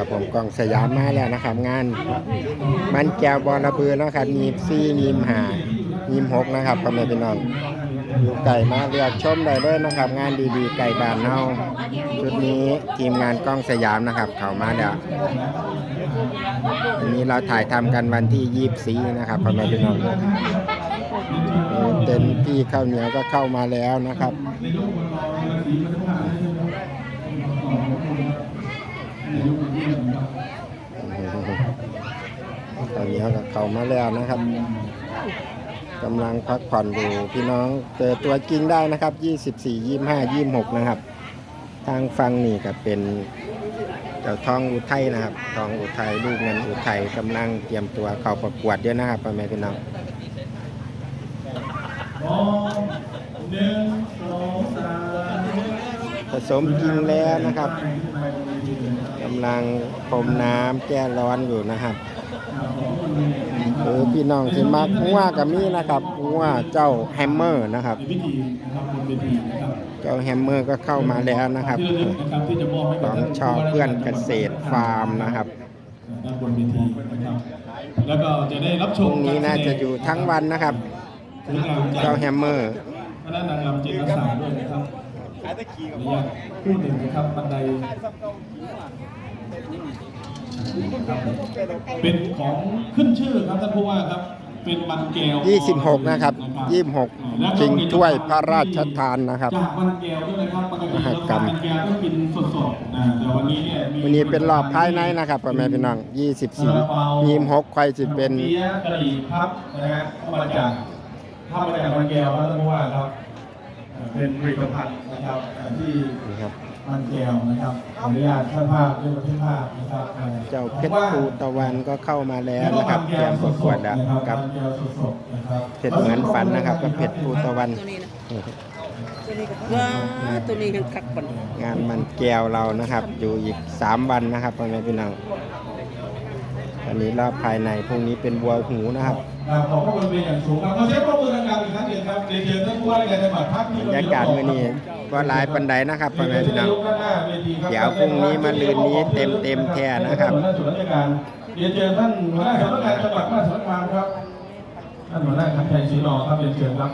กับผมกล้องสยามมาแล้วนะครับ งาน มันแก้วบอระเบือนะครับยีบซี่ยีมหายีมหกนะครับพ่อแม่พี่น้องอยู่ไก่มาเลือกชมได้เลยนะครับ งานดีๆ ไก่บานเฮาชุดนี้ทีมงานกล้องสยามนะครับ เข้ามาแล้ววันนี้เราถ่ายทำกันวันที่ยี่สีนะครับพ่อแม่พี่น้องเต็นที่ข้าวเหนียวก็เข้ามาแล้วนะครับ ตอนนี้ก็เข้ามาแล้วนะครับกำลังพักผ่อนอยู่พี่น้องเจอตัวจริงได้นะครับ 24 25 26 นะครับ ทางฟังนี่ก็เป็นเจ้าทองอุทัยนะครับ ทองอุทัยลูกเงินอุทัยกำลังเตรียมตัวเข้าประกวดเยอะนะครับพ่อแม่พี่น้องผสมจริงแล้วนะครับำลังพรมน้ำแก้ร้อนอยู่นะครับหรือพี่น้องที่มักงัวกับมีนะครับงัวเจ้าแฮมเมอร์นะครับในพิธีนะครับบนเวทีนะครับเจ้าแฮมเมอร์ก็เข้ามาแล้วนะครับที่ระลึกนะครับที่จะมอบให้ขกับองท่านชอบเพื่อนเกษตรฟาร์มนะครับด้านบนเวทีนะครับแล้วก็จะได้รับพชรุ่มงนี้น่าจะอยู่ทั้งวันนะครับเจ้าแฮมเมอร์คณะนางรำจิตรศาสตร์ด้วยนะครับขายตะคีกับพ่อคู่หนึ่งนะครับบันได เป็นของขึ้นชื่อครับท่านผู้ว่าครับ เป็นมันแก้ว26 นะครับ 26ชิงถ้วยพระราชทานนะครับจากมันแก้วด้วยนะครับปกติมหแล้วกรรมมันแก้วต้องกินสดๆนะแต่วันนี้เนี่ยมีวันนี้เป็นรอบภายในนะครับพ่อแม่พี่น้อง24 26ใครจะเป็นเปี๊ยะกะหรี่พับนะฮะเข้ามาจากทำมาจากมันแก้วครับท่านผู้ว่าครับ เอ่อเป็นผลิตภัณฑ์นะครับเอ่อที่นะครับมันแก้วนะครับขออนุญาตท่านภาพด้วยบันทึกภาพนะครับอ่อเจ้าเพชรภูตะวันก็เข้ามาแล้วนะครับเตรียมประกวดแล้วกับมันแก้วสดๆนะครับเพชรเหมือนฝันนะครับกับเพชรภูตะวันตัวนี้นะตัวนี้ก็ว้าตัวนี้ยังคักปันงานมันแก้วเรานะครับ อยู่อีก 3 วันนะครับพ่อแม่พี่น้อง อันนี้รอบภายในพรุ่งนี้เป็นวัวหูนะครับครับขอบพระคุณเป็นอย่างสูงครับขอเสียงปรบมือดังๆอีกครั้งหนึ่งครับเรียนเชิญท่านผู้ว่าราชการจังหวัดพักที่บรรยากาศมื้อนี้ว่าหลายปันใดนะครับพ่อแม่พี่น้องเดี๋ยวพรุ่งนี้มาลืนนี้เต็มเต็มๆแท้นะครับหัวหน้าส่วนราชการเรียนเชิญท่านหัวหน้าสำนักงานจังหวัดมหาสารคามครับท่านหัวหน้าคันชัยศรีรอครับเรียนเชิญครับ